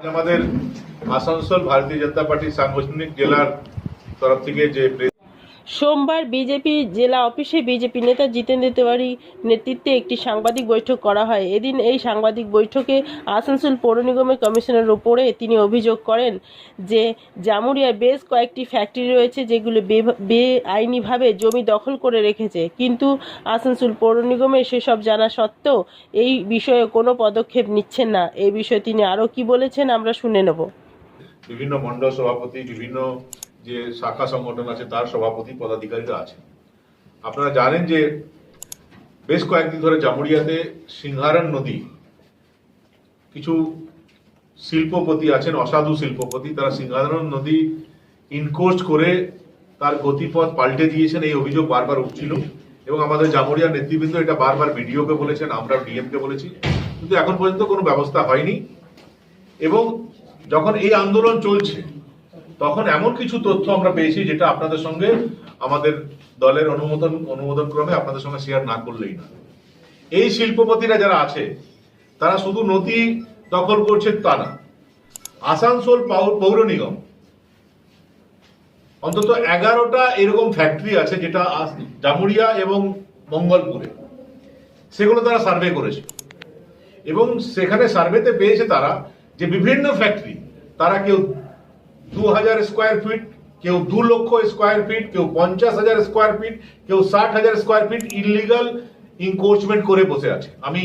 আমাদের আসানসোল ভারতীয় জনতা পার্টি সাংগঠনিক জেলার তরফ থেকে যে সোমবার বিজেপি জেলা অফিসে বিজেপি নেতা জিতেন্দ্র তিওয়ারি নেতৃত্বে একটি সাংবাদিক বৈঠক করা হয়। এদিন এই সাংবাদিক বৈঠকে আসানসোল পৌর নিগমের কমিশনের ওপরে তিনি অভিযোগ করেন যে, জামুরিয়ায় বেশ কয়েকটি ফ্যাক্টরি রয়েছে যেগুলো বেআইনিভাবে জমি দখল করে রেখেছে। কিন্তু আসানসোল পৌর নিগমের সেসব জানা সত্ত্বেও এই বিষয়ে কোনো পদক্ষেপ নিচ্ছেন না। এই বিষয়ে তিনি আরও কি বলেছেন আমরা শুনে নেব। বিভিন্ন মন্ডল সভাপতি, বিভিন্ন যে শাখা সংগঠন আছে, তার সভাপতি পদাধিকারীরা আছে আপনারা জানেন যে বেশ কয়েকদিন ধরে জামুরিয়াতে সিংহারন নদী, কিছু শিল্পপতি আছেন, অসাধু শিল্পপতি, তারা সিংহারন নদী ইনকোর্স করে তার গতিপথ পাল্টে দিয়েছেন, এই অভিযোগ বারবার উঠছিল। এবং আমাদের জামুরিয়া নেতৃবৃন্দ এটা বারবার বিডিওকে বলেছেন আমরা ডিএমকে বলেছি। কিন্তু এখন পর্যন্ত কোনো ব্যবস্থা হয়নি। এবং যখন এই আন্দোলন চলছে তখন এমন কিছু তথ্য আমরা পেয়েছি যেটা আপনাদের সঙ্গে আমাদের দলের অনুমোদন অনুমোদন ক্রমে আপনাদের সঙ্গে শেয়ার না করলেই না। এই শিল্পপতিরা যারা আছে, তারা শুধু নদী দখল করছে তা না। আসানসোল পৌর- নিগম, অন্তত এগারোটা এরকম ফ্যাক্টরি আছে যেটা জামুরিয়া এবং মঙ্গলপুরে। সেগুলো তারা সার্ভে করেছে। এবং সেখানে সার্ভেতে পেয়েছে তারা যে বিভিন্ন ফ্যাক্টরি তারা কেউ দু হাজার স্কোয়ার ফিট কেউ দু লক্ষ স্কোয়ার ফিট কেউ পঞ্চাশ হাজার স্কোয়ার ফিট কেউ ষাট হাজার স্কোয়ার ফিট ইলিগাল ইনক্রোচমেন্ট করে বসে আছে। আমি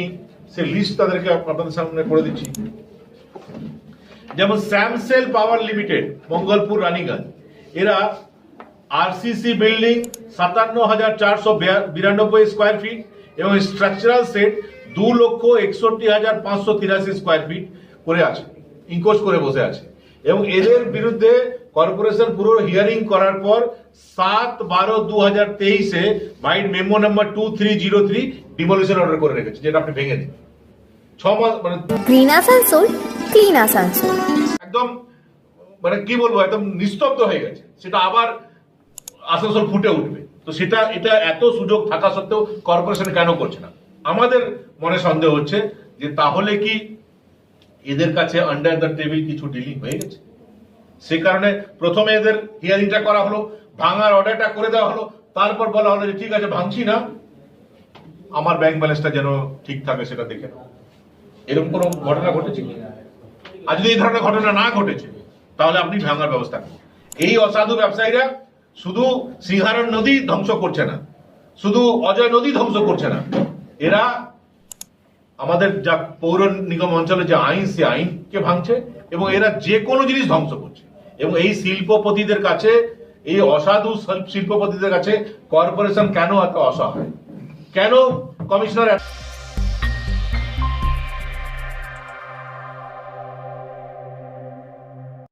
সে লিস্ট তাদেরকে আপনাদের সামনে করে দিচ্ছি। যেমন Samsel Power Limited Mangalpur, Raniganj. এরা আরসিসি বিল্ডিং সাতান্ন হাজার চারশো বিরানব্বই স্কোয়ার ফিট এবং স্ট্রাকচারাল সেট দু লক্ষ একষট্টি হাজার পাঁচশো তিরাশি স্কোয়ার ফিট করে আছে ইনকোচ করে বসে আছে। এবং এদের বিরুদ্ধে কর্পোরেশন পুরো হিয়ারিং করার পর সাত বারো দু হাজার তেইশে vide memo number two three zero three demolition order করে রেখেছে যেটা আপনি ভেঙে দিন। ছ মাস মানে গ্রিন আসানসোল ক্লিন আসানসোল একদম মানে কি বলব একদম নিস্তব্ধ হয়ে গেছে। সেটা আবার আসানসোল ফুটে উঠবে। তো সেটা এটা এত সুযোগ থাকা সত্ত্বেও কর্পোরেশন কেন করছে না? আমাদের মনে সন্দেহ হচ্ছে যে তাহলে কি এদের কাছে আন্ডার দ্য টেবিল কিছু ডিলিং হয়ে গেছে। সে কারণে প্রথমে এদের হিয়ারিংটা করা হলো, ভাঙার অর্ডারটা করে দেওয়া হলো, তারপর বলা হলো যে, ঠিক আছে, ভাঙছি না। আমার ব্যাংক ব্যালেন্সটা যেন ঠিক থাকে, সেটা দেখে। এরকম কোনো ঘটনা ঘটেছে? কি আর যদি এই ধরনের ঘটনা না ঘটেছে, তাহলে আপনি ভাঙার ব্যবস্থা করুন। এই অসাধু ব্যবসায়ীরা শুধু সিংহারন নদী ধ্বংস করছে না, শুধু অজয় নদী ধ্বংস করছে না, এরা আমাদের যা পৌর নিগম অঞ্চলে যে আইন, সে আইনকে ভাঙছে এবং এরা যে কোনো জিনিস ধ্বংস করছে। এবং এই শিল্পপতিদের কাছে, এই অসাধু শিল্পপতিদের কাছে কর্পোরেশন কেন এত অসহায়? কেন কমিশনার